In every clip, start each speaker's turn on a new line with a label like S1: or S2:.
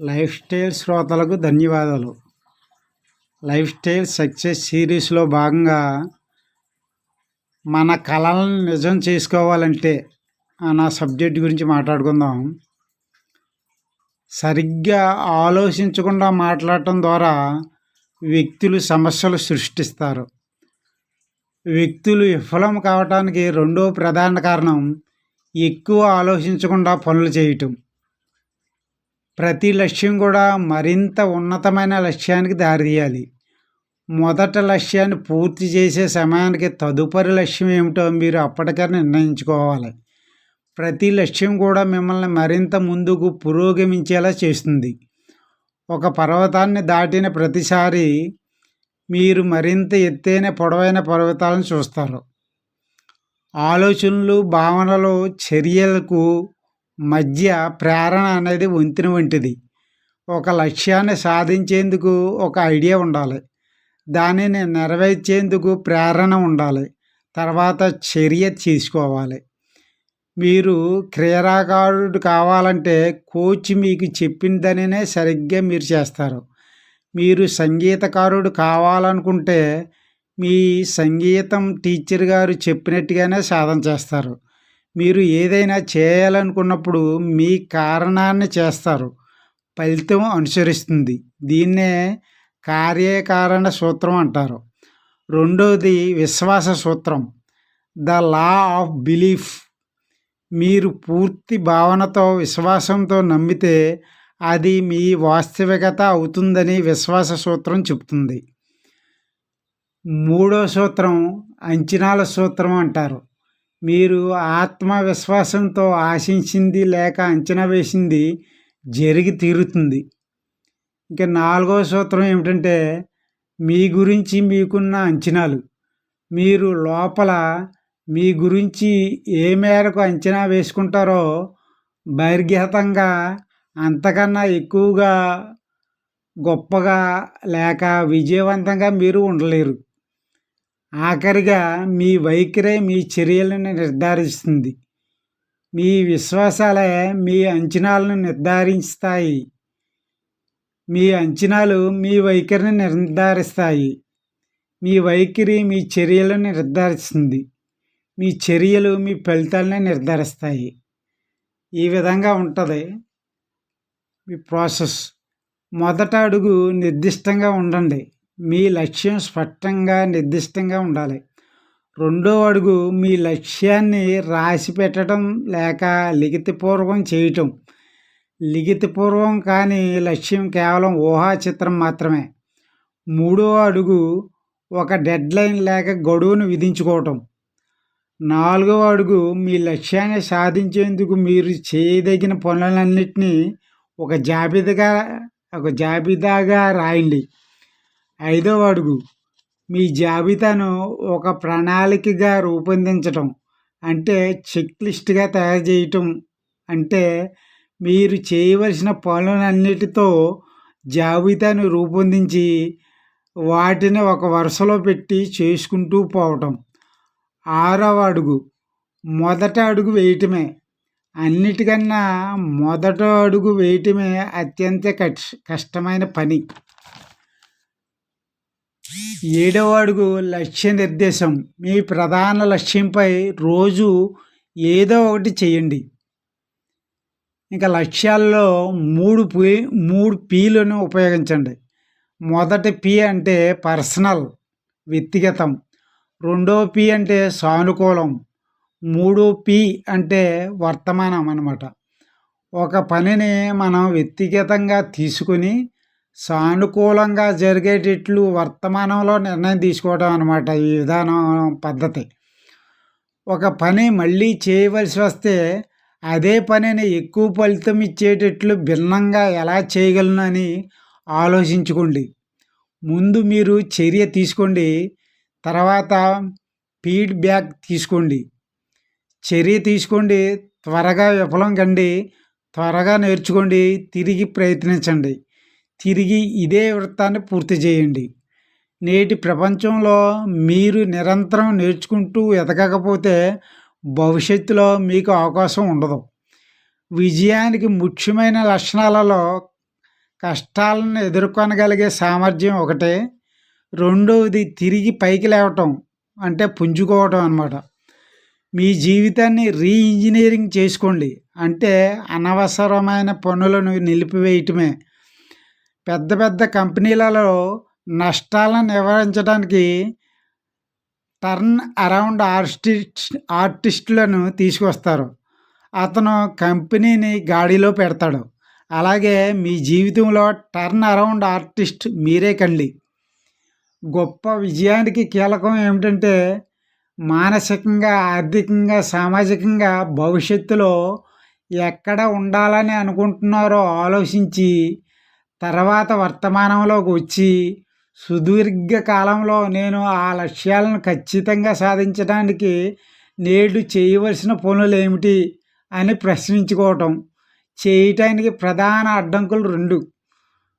S1: Life style శ్రోతలకు ధన్యవాదాలు. Life style success సిరీస్లో భాగంగా మన కళలను నిజం చేసుకోవాలంటే అన్న సబ్జెక్ట్ గురించి మాట్లాడుకుందాం. సరిగ్గా ఆలోచించకుండా మాట్లాడటం ద్వారా వ్యక్తులు సమస్యలు సృష్టిస్తారు. వ్యక్తులు విఫలం కావటానికి రెండో ప్రధాన కారణం ఎక్కువ ఆలోచించకుండా పనులు చేయటం. ప్రతి లక్ష్యం కూడా మరింత ఉన్నతమైన లక్ష్యానికి దారితీయాలి. మొదట లక్ష్యాన్ని పూర్తి చేసే సమయానికి తదుపరి లక్ష్యం ఏమిటో మీరు అప్పటికే నిర్ణయించుకోవాలి. ప్రతి లక్ష్యం కూడా మిమ్మల్ని మరింత ముందుకు పురోగమించేలా చేస్తుంది. ఒక పర్వతాన్ని దాటిన ప్రతిసారి మీరు మరింత ఎత్తైన పొడవైన పర్వతాలను చూస్తారు. ఆలోచనలు భావనలు చర్యలకు మధ్య ప్రేరణ అనేది వంతెన వంటిది. ఒక లక్ష్యాన్ని సాధించేందుకు ఒక ఐడియా ఉండాలి. దానిని నెరవేర్చేందుకు ప్రేరణ ఉండాలి. తర్వాత చర్య తీసుకోవాలి. మీరు క్రీడాకారుడు కావాలంటే కోచ్ మీకు చెప్పిందనే సరిగ్గా మీరు చేస్తారు. మీరు సంగీతకారుడు కావాలనుకుంటే మీ సంగీతం టీచర్ గారు చెప్పినట్టుగానే సాధన చేస్తారు. మీరు ఏదైనా చేయాలనుకున్నప్పుడు మీ కారణాన్ని చేస్తారు. ఫలితం అనుసరిస్తుంది. దీన్నే కార్యకారణ సూత్రం అంటారు. రెండోది విశ్వాస సూత్రం. The law of belief. మీరు పూర్తి భావనతో విశ్వాసంతో నమ్మితే అది మీ వాస్తవికత అవుతుందని విశ్వాస సూత్రం చెప్తుంది. మూడో సూత్రం అంచనాల సూత్రం అంటారు. మీరు ఆత్మవిశ్వాసంతో ఆశించింది లేక అంచనా వేసింది జరిగి తీరుతుంది. ఇంకా నాలుగవ సూత్రం ఏమిటంటే మీ గురించి మీకున్న అంచనాలు. మీరు లోపల మీ గురించి ఏ మేరకు అంచనా వేసుకుంటారో బహిర్గతంగా అంతకన్నా ఎక్కువగా గొప్పగా లేక విజయవంతంగా మీరు ఉండలేరు. ఆఖరిగా మీ వైఖరే మీ చర్యలను నిర్ధారిస్తుంది. మీ విశ్వాసాలే మీ అంచనాలను నిర్ధారిస్తాయి. మీ అంచనాలు మీ వైఖరిని నిర్ధారిస్తాయి. మీ వైఖరి మీ చర్యలను నిర్ధారిస్తుంది. మీ చర్యలు మీ ఫలితాలని నిర్ధారిస్తాయి. ఈ విధంగా ఉంటుంది మీ ప్రాసెస్. మొదట అడుగు నిర్దిష్టంగా ఉండండి. మీ లక్ష్యం స్పష్టంగా నిర్దిష్టంగా ఉండాలి. రెండో అడుగు మీ లక్ష్యాన్ని రాసి పెట్టడం లేక లిఖితపూర్వకం చేయటం. లిఖితపూర్వం కానీ లక్ష్యం కేవలం ఊహా చిత్రం మాత్రమే. మూడో అడుగు ఒక డెడ్లైన్ లేక గడువును విధించుకోవటం. నాలుగవ అడుగు మీ లక్ష్యాన్ని సాధించేందుకు మీరు చేయదగిన పనులన్నింటినీ ఒక జాబితాగా ఒక జాబితాగా రాయండి. ఐదవ అడుగు. మీ జాబితాను ఒక ప్రణాళికగా రూపొందించటం అంటే చెక్ లిస్ట్గా తయారు చేయటం అంటే మీరు చేయవలసిన పనులన్నిటితో జాబితాను రూపొందించి వాటిని ఒక వరుసలో పెట్టి చేసుకుంటూ పోవటం. ఆరవ అడుగు. మొదట అడుగు వేయటమే. అన్నిటికన్నా మొదట అడుగు వేయటమే అత్యంత కష్టమైన పని. ఏడవ అడుగు లక్ష్య నిర్దేశం. మీ ప్రధాన లక్ష్యంపై రోజు ఏదో ఒకటి చేయండి. ఇంకా లక్ష్యాల్లో మూడు పీ మూడు పీలను ఉపయోగించండి. మొదటి పి అంటే పర్సనల్ వ్యక్తిగతం. రెండో పి అంటే సానుకూలం. మూడో పి అంటే వర్తమానం అన్నమాట. ఒక పనిని మనం వ్యక్తిగతంగా తీసుకుని సానుకూలంగా జరిగేటట్లు వర్తమానంలో నిర్ణయం తీసుకోవడం అనమాట ఈ విధానం పద్ధతి. ఒక పని మళ్ళీ చేయవలసి వస్తే అదే పనిని ఎక్కువ ఫలితం ఇచ్చేటట్లు భిన్నంగా ఎలా చేయగలను అని ఆలోచించుకోండి. ముందు మీరు చర్య తీసుకోండి. తర్వాత ఫీడ్బ్యాక్ తీసుకోండి. చర్య తీసుకోండి. త్వరగా విఫలం కండి. త్వరగా నేర్చుకోండి. తిరిగి ప్రయత్నించండి. తిరిగి ఇదే వృత్తాన్ని పూర్తి చేయండి. నేటి ప్రపంచంలో మీరు నిరంతరం నేర్చుకుంటూ ఎదగకపోతే భవిష్యత్తులో మీకు అవకాశం ఉండదు. విజయానికి ముఖ్యమైన లక్షణాలలో కష్టాలను ఎదుర్కొనగలిగే సామర్థ్యం ఒకటే. రెండవది తిరిగి పైకి లేవటం అంటే పుంజుకోవటం అన్నమాట. మీ జీవితాన్ని రీఇంజనీరింగ్ చేసుకోండి. అంటే అనవసరమైన పనులను నిలిపివేయటమే. పెద్ద పెద్ద కంపెనీలలో నష్టాలను నివారించడానికి టర్న్ అరౌండ్ ఆర్టిస్ట్ ఆర్టిస్టులను తీసుకొస్తారు. అతను కంపెనీని గాడిలో పెడతాడు. అలాగే మీ జీవితంలో టర్న్ అరౌండ్ ఆర్టిస్ట్ మీరే కండి. గొప్ప విజయానికి కీలకం ఏమిటంటే మానసికంగా ఆర్థికంగా సామాజికంగా భవిష్యత్తులో ఎక్కడ ఉండాలని అనుకుంటున్నారో ఆలోచించి తర్వాత వర్తమానంలోకి వచ్చి సుదీర్ఘ కాలంలో నేను ఆ లక్ష్యాలను ఖచ్చితంగా సాధించడానికి నేడు చేయవలసిన పనులు ఏమిటి అని ప్రశ్నించుకోవటం. చేయటానికి ప్రధాన అడ్డంకులు రెండు.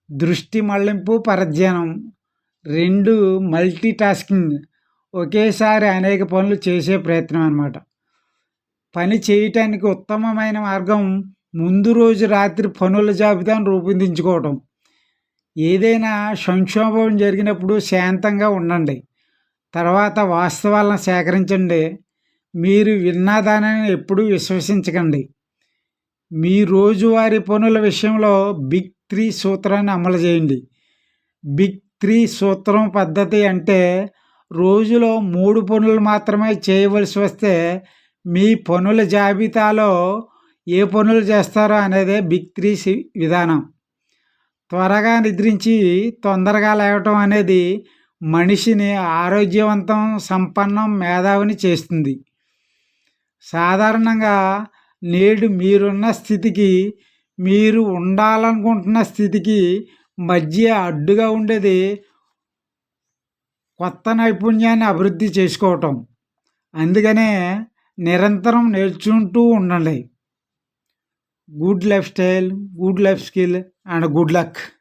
S1: దృష్టి మళ్ళింపు పరధ్యానం. రెండు మల్టీ టాస్కింగ్ ఒకేసారి అనేక పనులు చేసే ప్రయత్నం అనమాట పని చేయటానికి ఉత్తమమైన మార్గం ముందు రోజు రాత్రి పనుల జాబితాను రూపొందించుకోవటం. ఏదైనా సంక్షోభం జరిగినప్పుడు శాంతంగా ఉండండి. తర్వాత వాస్తవాలను సేకరించండి. మీరు విన్నదానిని ఎప్పుడూ విశ్వసించకండి. మీ రోజువారీ పనుల విషయంలో బిగ్ త్రీ సూత్రాన్ని అమలు చేయండి. బిగ్ త్రీ సూత్రం పద్ధతి అంటే రోజులో మూడు పనులు మాత్రమే చేయవలసి వస్తే మీ పనుల జాబితాలో ఏ పనులు చేస్తారో అనేదే బిగ్ త్రీ విధానం. త్వరగా నిద్రించి తొందరగా లేవటం అనేది మనిషిని ఆరోగ్యవంతం సంపన్నం మేధావిని చేస్తుంది. సాధారణంగా నేడు మీరున్న స్థితికి మీరు ఉండాలనుకుంటున్న స్థితికి మధ్య అడ్డుగా ఉండేది కొత్త నైపుణ్యాన్ని అభివృద్ధి చేసుకోవటం. అందుకనే నిరంతరం నేర్చుకుంటూ ఉండండి. good lifestyle, good life skill, and good luck.